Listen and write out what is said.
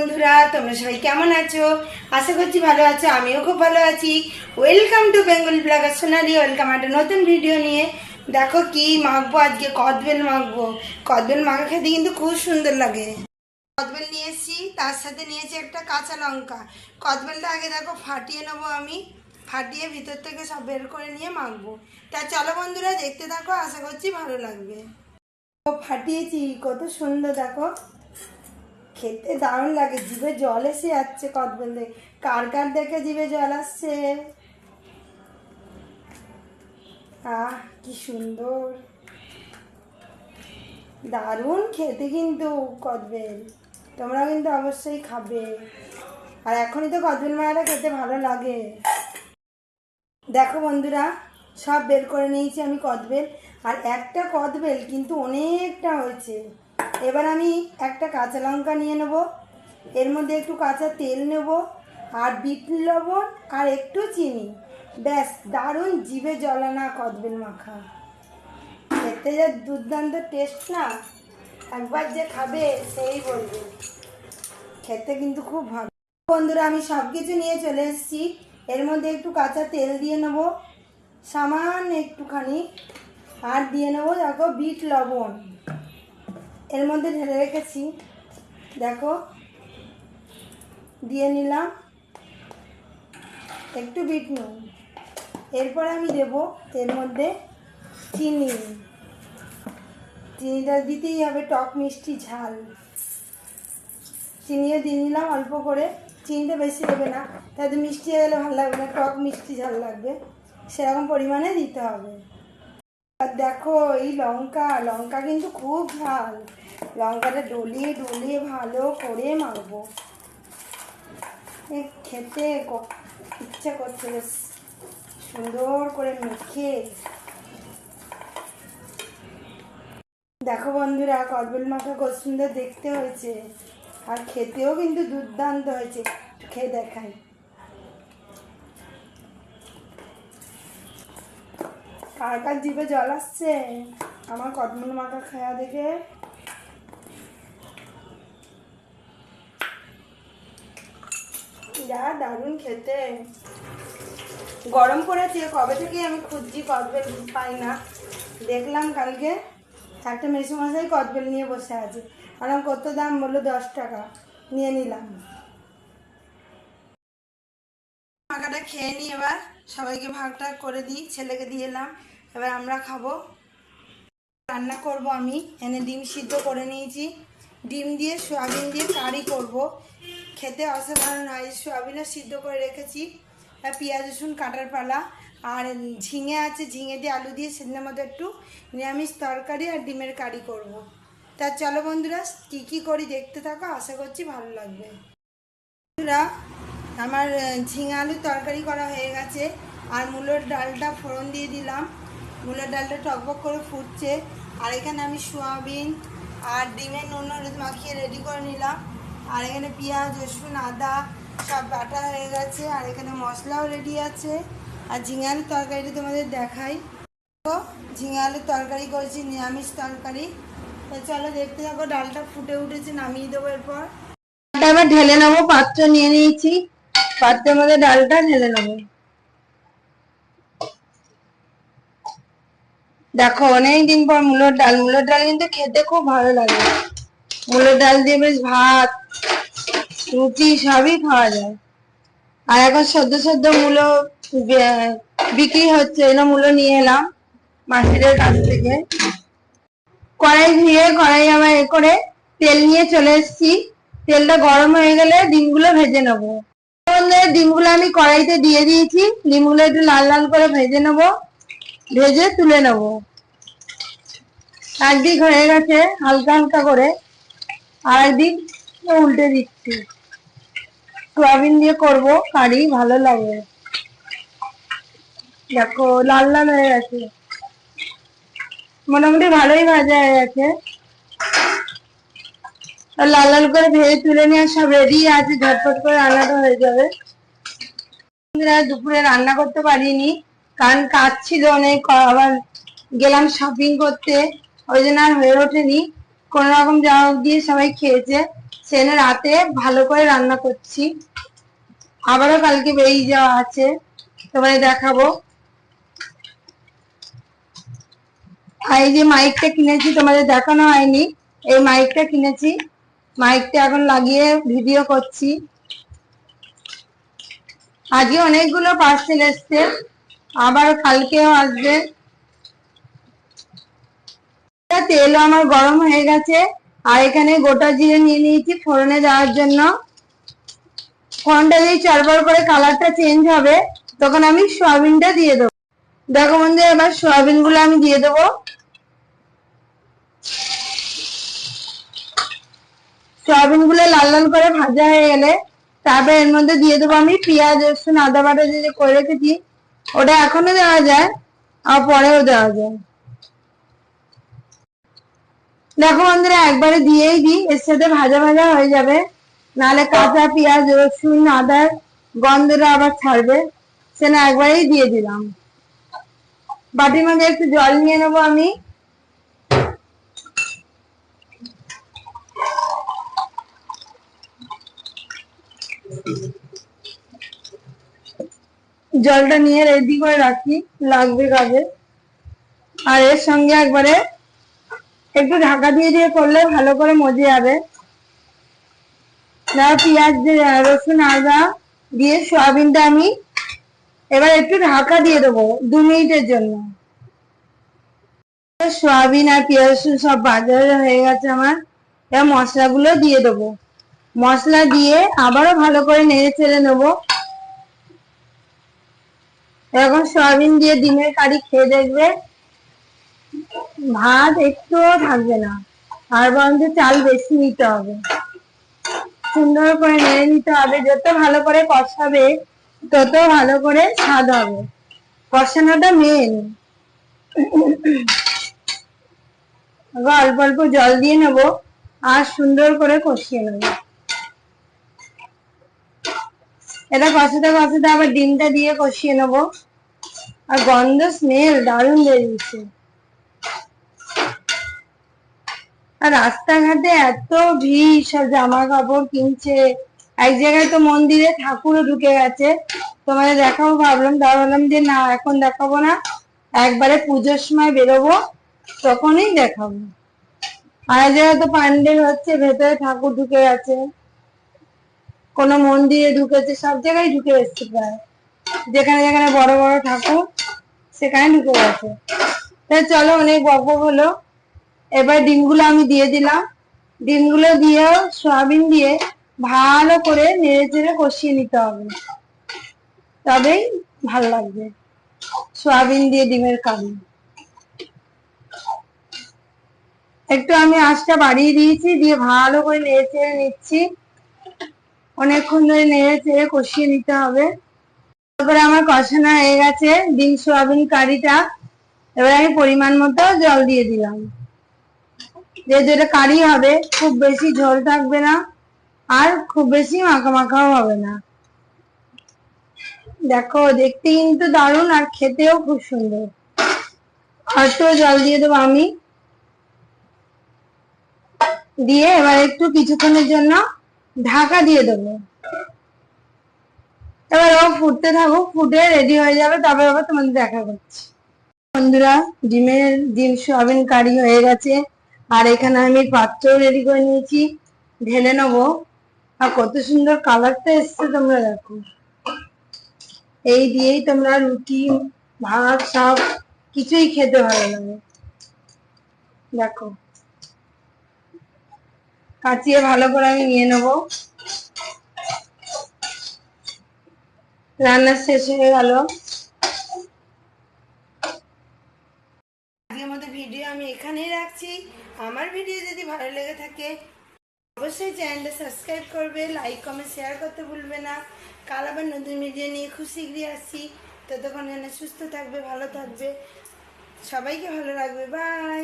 বন্ধুরা, তোমরা সবাই কেমন আছো? আশা করছি ভালো আছো, আমিও খুব ভালো আছি। Welcome to Bengal blogger Sonali welcome একটা নতুন ভিডিও নিয়ে। দেখো কি মাখবো আজকে, কদবেল মাখবো। কদবেল মাখা খেতে কিন্তু খুব সুন্দর লাগে। কদবেল নিয়ে এসেছি, তার সাথে নিয়েছি একটা কাঁচা লঙ্কা। কদবেলটা আগে দেখো ফাটিয়ে নেব আমি। ফাটিয়ে ভিতর থেকে সব বের করে নিয়ে মাখবো। তা চলো বন্ধুরা, দেখতে থাকো, আশা করছি ভালো লাগবে। ও ফাটিয়েছি, কত সুন্দর, দেখো। খেতে দারুণ লাগে, জিভে জল এসে যাচ্ছে কদবেল দেখে কার কার দেখে জিভে জল আসছে? আহ, কি সুন্দর। দারুণ খেতে কিন্তু কদবেল তোমরা কিন্তু অবশ্যই খাবে। আর এখনই তো কদবেল মায়েরা খেতে ভালো লাগে। দেখো বন্ধুরা, সব বের করে নিয়েছি আমি কদবেল আর একটা কদবেল কিন্তু অনেকটা হয়েছে। এবার আমি একটা কাঁচা লঙ্কা নিয়ে নেব। এর মধ্যে একটু কাঁচা তেল নেব, আর বিট লবণ, আর একটু চিনি। ব্যাস, দারুণ জিভে জলানা কদবেল মাখা। খেতে যা দুর্দান্ত টেস্ট না, একবার যে খাবে সেই বলবে। খেতে কিন্তু খুব ভালো। বন্ধুরা, আমি সব কিছু নিয়ে চলে এসেছি। এর মধ্যে একটু কাঁচা তেল দিয়ে নেব, সামান্য একটুখানি। আর দিয়ে নেব, দেখো বিট লবণ। এর মধ্যে ঢেলে রেখেছি। দেখো, দিয়ে নিলাম। একটু বিট নুন। এরপর আমি দেব এর মধ্যে চিনি। চিনিটা দিতেই হবে, টক মিষ্টি ঝাল। চিনিও দিয়ে নিলাম অল্প করে। চিনিটা বেশি দেবে না তাতে মিষ্টি হয়ে গেলে ভালো লাগবে না, টক মিষ্টি ঝাল লাগবে। সেরকম পরিমাণে দিতে হবে। আর দেখো, এই লঙ্কা লঙ্কা কিন্তু খুব ভালো। লঙ্কাটা ডলিয়ে ডলিয়ে ভালো করে মাখবো। এ খেতে ইচ্ছা করছে, বেশ সুন্দর করে মেখে। দেখো বন্ধুরা, কদবেল মাখা কত সুন্দর দেখতে হয়েছে। আর খেতেও কিন্তু দুর্দান্ত হয়েছে। খেয়ে দেখাই। কার জিভে জল আসছে। আমার কদমল মাখা খাওয়া দেখে। যা দারুণ খেতে। গরম পড়েছে, কবে থেকে আমি খুঁজছি কদবেল পাই না। দেখলাম কালকে একটা মেসুমশাই কদবেল নিয়ে বসে আছে। কারণ কত দাম বলল? দশ টাকা। নিয়ে নিলাম। খেয়ে নিই এবার সবাইকে ভাগটা করে দিই, ছেলেকে দিয়ে এলাম। এবার আমরা খাব। রান্না করব আমি। এনে ডিম সিদ্ধ করে নিয়েছি। ডিম দিয়ে সোয়াবিন দিয়ে কারি করব। খেতে অসাধারণ হয়। সোয়াবিনও সিদ্ধ করে রেখেছি। আর পেঁয়াজ, রসুন কাটার পালা। আর ঝিঙে আছে, ঝিঙে দিয়ে আলু দিয়ে সেদিনের মতো একটু নিরামিষ তরকারি আর ডিমের কারি করব। তা চলো বন্ধুরা, কী কী করি দেখতে থাকো। আশা করছি ভালো লাগবে। বন্ধুরা আমার ঝিঙে আলুর তরকারি করা হয়ে গেছে। আর মূলোর ডালটা ফোড়ন দিয়ে দিলাম। মূলোর ডালটা টকবক করে ফুটছে। আর এখানে আমি সোয়াবিন আর ডিমের নুন হলুদ মাখিয়ে রেডি করে নিলাম। আর এখানে পেঁয়াজ, রসুন, আদা সব বাটা হয়ে গেছে। আর এখানে মশলাও রেডি আছে। আর ঝিঙে আলুর তরকারিটা তোমাদের দেখাই। তো ঝিঙে আলুর তরকারি করেছি, নিরামিষ তরকারি। তো চলো দেখতে থাকো, ডালটা ফুটে উঠেছে, নামিয়ে দেবো এরপর। ডালটা ঢেলে নেব, পাত্র নিয়ে নিয়েছি। পাত্রের মধ্যে ডালটা ঢেলে নেব। দেখো অনেক দিন পর মুলোর ডাল। মুলোর ডাল কিন্তু খেতে খুব ভালো লাগে। মুলোর ডাল দিয়ে বেশ ভাত, রুটি সবই খাওয়া যায়। আর এখন সদ্য সদ্য মুলো বিক্রি হচ্ছে। এলো মূলো নিয়ে এলাম মার্কেটের কাছ থেকে। কড়াই ধুয়ে, কড়াই আমার এ করে তেল নিয়ে চলে এসেছি। তেলটা গরম হয়ে গেলে ডিমগুলো ভেজে নেব। বন্ধুরা, ডিমগুলো আমি কড়াইতে দিয়ে দিয়েছি। ডিমগুলো একটু লাল লাল করে ভেজে নেব। ভেজে তুলে নেব। একদিক হয়ে গেছে হালকা হালকা করে আর একদিক উল্টে দিচ্ছি। সোয়াবিন দিয়ে করব কারি ভালো লাগে। দেখো লাল লাল হয়ে গেছে। মোটামুটি ভালোই ভাজা হয়ে গেছে। লাল লাল করে ভেজে তুলে নিয়ে সব রেডি আছে, ঝটপট করে রান্নাটা হয়ে যাবে। দুপুরে রান্না করতে পারিনি, কারণ কাজ ছিল অনেক, আবার গেলাম শপিং করতে। ওই জন্য আর হয়ে ওঠেনি। কোন রকম জামা দিয়ে সবাই খেয়েছে। সেজন্য রাতে ভালো করে রান্না করছি। আবারও কালকে বেরিয়ে যাওয়া আছে। তোমাদের দেখাবো। আর এই যে মাইকটা কিনেছি, তোমাদের দেখানো হয়নি। এই মাইকটা কিনেছি। মাইকটা এখন লাগিয়ে ভিডিও করছি। আজকে অনেকগুলো পার্সেল এসছে আবার কালকেও আসবে। তেলও আমার গরম হয়ে গেছে, আর এখানে গোটা জিরে নিয়ে নিয়েছি ফোড়নে দেওয়ার জন্য। ফোড়নটা যদি চরবর করে কালারটা চেঞ্জ হবে, তখন আমি সয়াবিনটা দিয়ে দেবো। দেখো বন্ধু এবার সয়াবিনগুলো আমি দিয়ে দেবো। সয়াবিনগুলো লাল লাল করে ভাজা হয়ে গেলে তারপরে এর মধ্যে দিয়ে দেবো আমি পেঁয়াজ, রসুন, আদা বাটা যে করে রেখেছি, ওটা এখনও দেওয়া যায়, আর পরেও দেওয়া যায়। দেখো বন্ধুরা, একবারে দিয়েই দিই, এর সাথে ভাজা ভাজা হয়ে যাবে। নাহলে কাঁচা পেঁয়াজ, রসুন, আদার গন্ধটা আবার ছাড়বে। সেটা একবারেই দিয়ে দিলাম। বাটির মধ্যে একটু জল নিয়ে নেব আমি। জলটা নিয়ে রেডি করে রাখি, লাগবে কাজে। আর এর সঙ্গে একবারে একটু ঢাকা দিয়ে দিয়ে করলে ভালো করে মজে যাবে। পেঁয়াজ রসুন, আদা দিয়ে সয়াবিনটা আমি এবার একটু ঢাকা দিয়ে দেবো দু মিনিটের জন্য। সয়াবিন আর পেঁয়াজ রসুন সব বাজারে হয়ে গেছে আমার। এবার মশলাগুলো দিয়ে দেবো। মশলা দিয়ে আবারও ভালো করে নেড়ে চেড়ে নেব। এখন সয়াবিন দিয়ে ডিমের কারি খেয়ে দেখবে, ভাত একটুও থাকবে না, আর বরঞ্চ চাল বেশি নিতে হবে। সুন্দর করে নেড়ে নিতে হবে, যত ভালো করে কষাবে, তত ভালো করে স্বাদ হবে। কষানোটা মেন অল্প অল্প জল দিয়ে নেব, আর সুন্দর করে কষিয়ে নেব। এটা কষাতে কষাতে আবার ডিমটা দিয়ে কষিয়ে নেব। আর গন্ধ স্মেল দারুণ বেরিয়েছে। আর রাস্তাঘাটে এত ভিড়, সব জামা কাপড় কিনছে। এক জায়গায় তো মন্দিরে ঠাকুরও ঢুকে গেছে। তোমাদের দেখাবো, ভাবলাম তা ভাবলাম যে না, এখন দেখাবো না। একবারে পুজোর সময় বেরোবো, তখনই দেখাবো। আর জায়গায় তো প্যান্ডেল হচ্ছে, ভেতরে ঠাকুর ঢুকে গেছে। কোনো মন্দিরে ঢুকেছে, সব জায়গায় ঢুকে এসছে প্রায়। যেখানে যেখানে বড় বড় ঠাকুর, সেখানে ঢুকে গেছে। চলো, অনেক গল্প হলো। এবার ডিমগুলো আমি দিয়ে দিলাম। ডিমগুলো দিয়ে সয়াবিন দিয়ে ভালো করে নেড়ে চেড়ে কষিয়ে নিতে হবে। তবেই ভালো লাগবে। সয়াবিন দিয়ে ডিমের কারি। একটু আমি আঁচটা বাড়িয়ে দিয়েছি, দিয়ে ভালো করে নেড়ে চেড়ে নিচ্ছি। অনেকক্ষণ ধরে নেড়ে চেড়ে কষিয়ে নিতে হবে। তারপরে আমার কষানো হয়ে গেছে ডিম, সোয়াবিন, কারিটা। এবার আমি পরিমাণ মতো জল দিয়ে দিলাম। যে যেটা কারি হবে, খুব বেশি ঝোল থাকবে না আর খুব বেশি মাখা মাখাও হবে না। দেখো দেখতে কিন্তু দারুণ আর খেতেও খুব সুন্দর। তো জল দিয়ে দেবো আমি। দিয়ে এবার একটু কিছুক্ষণের জন্য ঢাকা দিয়ে দেবো। এবার ও ফুটতে থাকুক, ফুটে রেডি হয়ে যাবে তারপর আবার তোমাদের দেখা করছি। বন্ধুরা, ডিমের ডিম সোয়াবিন কারি হয়ে গেছে, আর এখানে আমি পাত্র রেডি করে নিয়েছি। ঢেলে নেব। আর কত সুন্দর কালারটা এসছে তোমরা দেখো। এই দিয়েই তোমরা রুটি, ভাত সব কিছুই খেতে ভালো লাগে। দেখো। কাচিয়ে ভালো করে আমি নিয়ে নেব। রান্না শেষ হয়ে গেল। আজকের মতো ভিডিও আমি এখানেই রাখছি। আমার ভিডিও যদি ভালো লেগে থাকে, অবশ্যই চ্যানেলটা সাবস্ক্রাইব করবে, লাইক কমেন্ট শেয়ার করতে ভুলবে না। কাল আবার নতুন ভিডিও নিয়ে খুব শীঘ্রই আসছি। ততক্ষণ যেন সুস্থ থাকবে, ভালো থাকবে। সবাইকে ভালো রাখবে। বাই